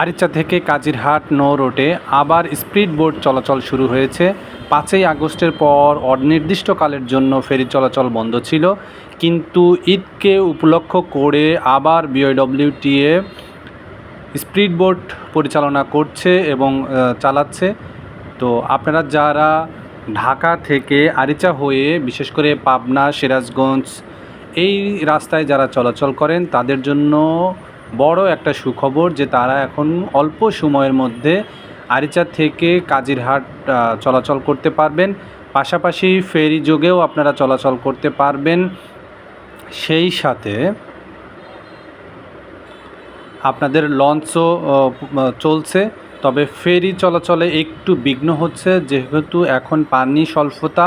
আরিচা থেকে কাজিরহাট নৌ রোডে আবার স্পিড বোট চলাচল শুরু হয়েছে। পাঁচই আগস্টের পর অনির্দিষ্টকালের জন্য ফেরি চলাচল বন্ধ ছিল। কিন্তু ঈদকে উপলক্ষ করে আবার বিওডব্লিউটিএ স্পিড বোট পরিচালনা করছে এবং চালাচ্ছে। তো আপনারা যারা ঢাকা থেকে আরিচা হয়ে, বিশেষ করে পাবনা, সিরাজগঞ্জ, এই রাস্তায় যারা চলাচল করেন, তাদের জন্য বড় একটা সুখবর যে তারা এখন অল্প সময়ের মধ্যে আরিচা থেকে কাজিরহাট চলাচল করতে পারবেন। পাশাপাশি ফেরি যোগেও আপনারা চলাচল করতে পারবেন। সেই সাথে আপনাদের লঞ্চও চলছে। তবে ফেরি চলাচলে একটু বিঘ্ন হচ্ছে, যেহেতু এখন পানি স্বল্পতা,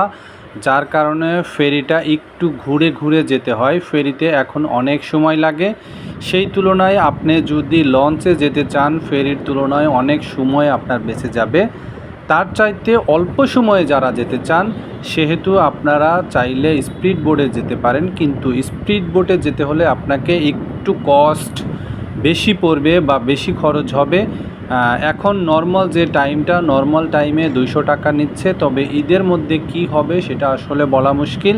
যার কারণে ফেরিটা একটু ঘুরে ঘুরে যেতে হয়। ফেরিতে এখন অনেক সময় লাগে। সেই তুলনায় আপনি যদি লঞ্চে যেতে চান, ফেরির তুলনায় অনেক সময় আপনার বেঁচে যাবে। তার চাইতে অল্প সময়ে যারা যেতে চান, সেহেতু আপনারা চাইলে স্পিড বোটে যেতে পারেন, কিন্তু স্পিড বোটে যেতে হলে আপনাকে একটু কস্ট বেশি পড়বে বা বেশি খরচ হবে। এখন নর্মাল যে টাইমটা, নর্মাল টাইমে দুইশো টাকা নিচ্ছে, তবে ঈদের মধ্যে কি হবে সেটা আসলে বলা মুশকিল,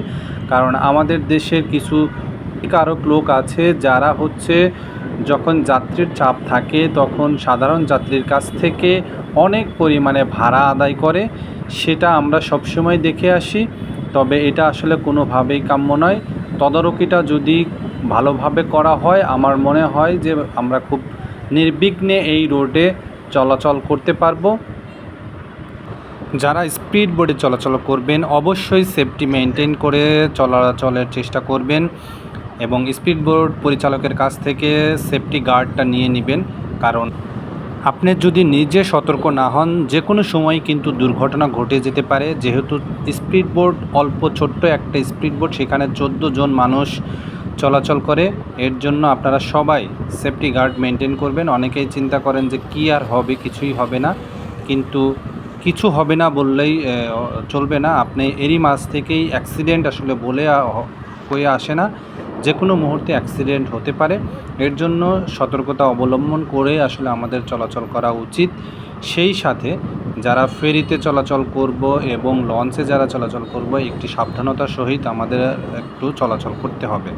কারণ আমাদের দেশের কিছু কারক লোক আছে যারা হচ্ছে যখন যাত্রীর চাপ থাকে তখন সাধারণ যাত্রীর কাছ থেকে অনেক পরিমাণে ভাড়া আদায় করে, সেটা আমরা সবসময় দেখে আসি। তবে এটা আসলে কোনোভাবেই কাম্য নয়। তদারকিটা যদি ভালোভাবে করা হয়, আমার মনে হয় যে আমরা খুব নির্বিঘ্নে এই রোডে চলাচল করতে পারব। যারা স্পিড বোটে চলাচল করবেন, অবশ্যই সেফটি মেনটেন করে চলাচলের চেষ্টা করবেন। এবং স্পিড বোট পরিচালকের কাছ থেকে সেফটি গার্ডটা নিয়ে নেবেন, কারণ আপনি যদি নিজে সতর্ক না হন যে কোনো সময় কিন্তু দুর্ঘটনা ঘটে যেতে পারে। যেহেতু স্পিড বোট অল্প, ছোট্ট একটা স্পিড বোট সেখানে চোদ্দ জন মানুষ চলাচল করে, এর জন্য আপনারা সবাই সেফটি গার্ড মেনটেন করবেন। অনেকেই চিন্তা করেন যে কী আর হবে, কিছুই হবে না। কিন্তু কিছু হবে না বললেই চলবে না। আপনি এরই মাঝ থেকেই অ্যাক্সিডেন্ট আসলে বলে হয়ে আসে না। যে কোনো মুহূর্তে অ্যাক্সিডেন্ট হতে পারে। এর জন্য সতর্কতা অবলম্বন করে আসলে আমাদের চলাচল করা উচিত। সেই সাথে যারা ফেরিতে চলাচল করব এবং লঞ্চে যারা চলাচল করব, একটি সাবধানতার সহিত আমাদের একটু চলাচল করতে হবে।